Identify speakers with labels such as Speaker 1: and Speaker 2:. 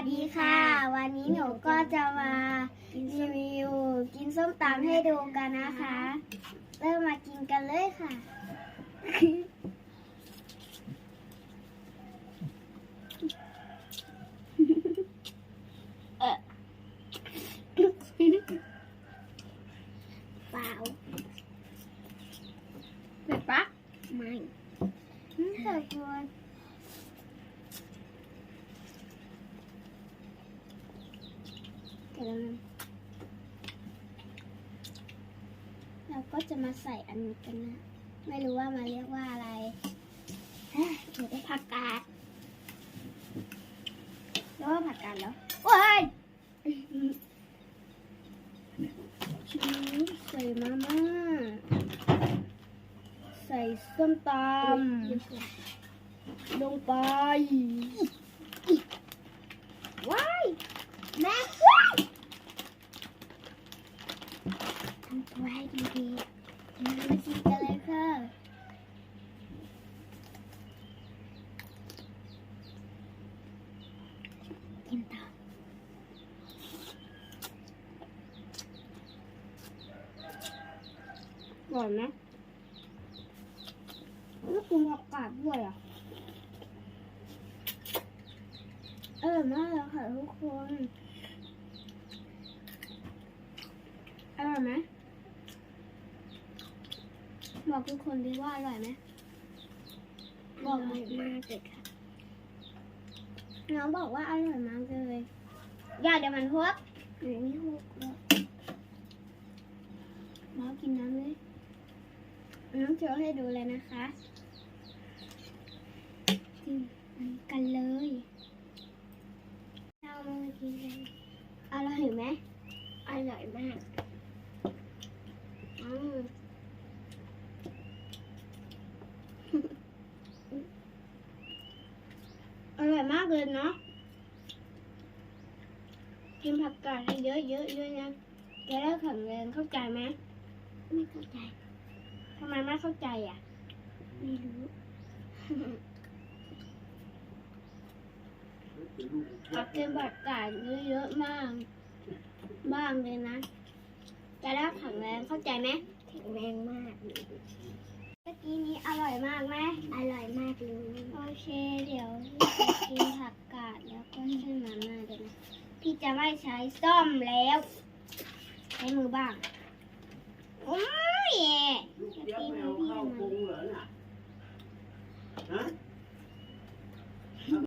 Speaker 1: วัสดีค่ะ วันนี้หนูก็จะมารีวิวกินส้มตำให้ดูกันนะคะ เริ่มมากินกันเลยค่ะเออเปล่า
Speaker 2: เผ็ดปะ
Speaker 1: ไม่อืมขอบคุณเดี๋ยวนะ เราก็จะมาใส่อันนี้กันนะ ไม่รู้ว่ามันเรียกว่าอะไรเดี๋ยวได้ผักกาดเรียกว่าผักกาดแล้วว้ายชีสใส่มาม่า ใส่ส้มตำลงไป ว้ายแม่ว้าย ทำตัวให้ดีๆมาชิมกันเลยค่ะกินต่ออร่อยไหมแล้วกินผักกาดด้วยอะเออมากเลยค่ะทุกคนอร่อยไหม บอกทุกคนดีว่าอร่อยไหมบอกมากเลยค่ะ น้องบอกว่าอร่อยมากเลย อย่าเดี๋ยวมันพวกหนูไม่พวกแล้วน้องกินน้ำเลยน้องโชว์ให้ดูเลยนะคะกินกันเลยเรามากินกันอร่อยไหมอร่อยมากอืม อร่อย มากเลยเนาะ กินผักกาดให้เยอะๆด้วยนะจะได้แข็งแรงเข้าใจไหมไม่เข้าใจทำไมไม่เข้าใจอะ ไม่รู้ผักกินผักกาดเยอะๆมาก บ้างเลยนะ จะได้แข็งแรงเข้าใจไหมแข็งแรงมากเมื่อกี้นี้อร่อยมากไหมอร่อยมากเลย โอเค เดี๋ยวพี่จะ กินผักกาดแล้วก็ให้มาม่าด้วยนะพี่จะไม่ใช้ซ่อมแล้ว ใช้มือบ้าง โอ้ย